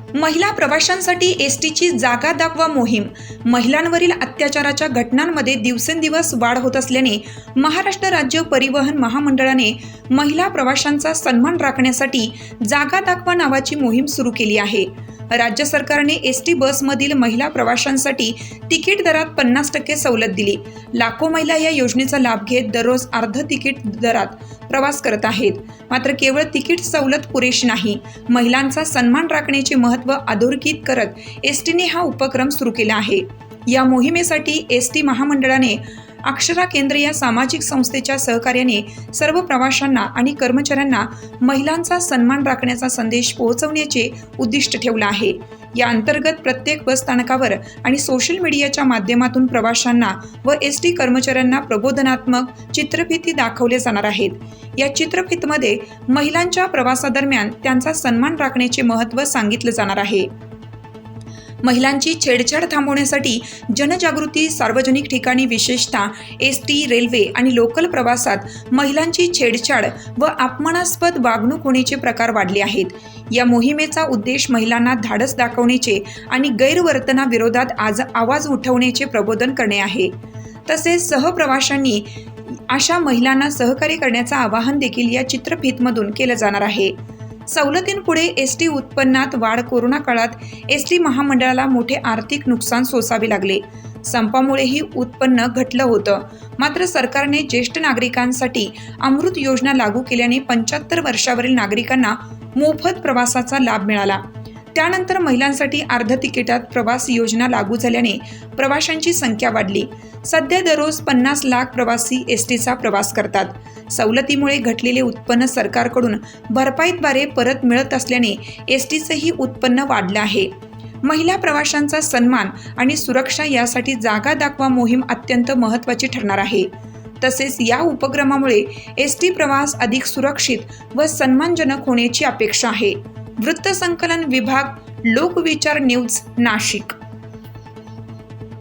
महिला प्रवाशांसाठी एस टीची जागा दाखवा मोहीम. महिलांवरील अत्याचाराच्या घटनांमध्ये दिवसेंदिवस वाढ होत असल्याने महाराष्ट्र राज्य परिवहन महामंडळाने महिला प्रवाशांचा सन्मान राखण्यासाठी जागा दाखवा नावाची मोहीम सुरू केली आहे. राज्य सरकारने एस टी बसमधील महिला प्रवाशांसाठी तिकीट दरात पन्नास टक्के सवलत दिली. लाखो महिला या योजनेचा लाभ घेत दररोज अर्ध तिकीट दरात प्रवास करत आहेत. मात्र केवळ तिकीट सवलत पुरेशी नाही. महिलांचा सन्मान राखण्याचे महत्त्व अधोरेखित करत एस टीने हा उपक्रम सुरू केला आहे. या मोहिमेसाठी एस टी महामंडळाने अक्षरा केंद्र या सामाजिक संस्थेच्या सहकार्याने सर्व प्रवाशांना आणि कर्मचाऱ्यांना महिलांचा सन्मान राखण्याचा संदेश पोहोचवण्याचे उद्दिष्ट ठेवलं आहे. या अंतर्गत प्रत्येक बस स्थानकावर आणि सोशल मीडियाच्या माध्यमातून प्रवाशांना व एस टी कर्मचाऱ्यांना प्रबोधनात्मक चित्रफिती दाखवल्या जाणार आहेत. या चित्रफितमध्ये महिलांच्या प्रवासादरम्यान त्यांचा सन्मान राखण्याचे महत्त्व सांगितलं जाणार आहे. महिलांची छेडछाड थांबवण्यासाठी जनजागृती सार्वजनिक ठिकाणी विशेषतः एस टी रेल्वे आणि लोकल प्रवासात महिलांची छेडछाड व अपमानास्पद वागणूक होण्याचे प्रकार वाढले आहेत. या मोहिमेचा उद्देश महिलांना धाडस दाखवण्याचे आणि गैरवर्तनाविरोधात आज आवाज उठवण्याचे प्रबोधन करणे आहे. तसेच सहप्रवाशांनी अशा महिलांना सहकार्य करण्याचं आवाहन देखील या चित्रफितमधून केलं जाणार आहे. सवलतींपुढे एस टी उत्पन्नात वाढ कोरोना काळात एस टी महामंडळाला मोठे आर्थिक नुकसान सोसावे लागले. संपामुळेही उत्पन्न घटलं होतं. मात्र सरकारने ज्येष्ठ नागरिकांसाठी अमृत योजना लागू केल्याने पंच्याहत्तर वर्षावरील नागरिकांना मोफत प्रवासाचा लाभ मिळाला. त्यानंतर महिलांसाठी अर्ध तिकिटात प्रवास योजना लागू झाल्याने प्रवाशांची संख्या वाढली. सध्या दररोज पन्नास लाख प्रवासी एस टीचा प्रवास करतात. सवलतीमुळे घटलेले उत्पन्न सरकारकडून भरपाईद्वारे परत मिळत असल्याने एस टीचंही उत्पन्न वाढलं आहे. महिला प्रवाशांचा सन्मान आणि सुरक्षा यासाठी जागा दाखवा मोहीम अत्यंत महत्त्वाची ठरणार आहे. तसेच या उपक्रमामुळे एस टी प्रवास अधिक सुरक्षित व सन्मानजनक होण्याची अपेक्षा आहे. वृत्तसंकलन विभाग लोकविचार न्यूज नाशिक.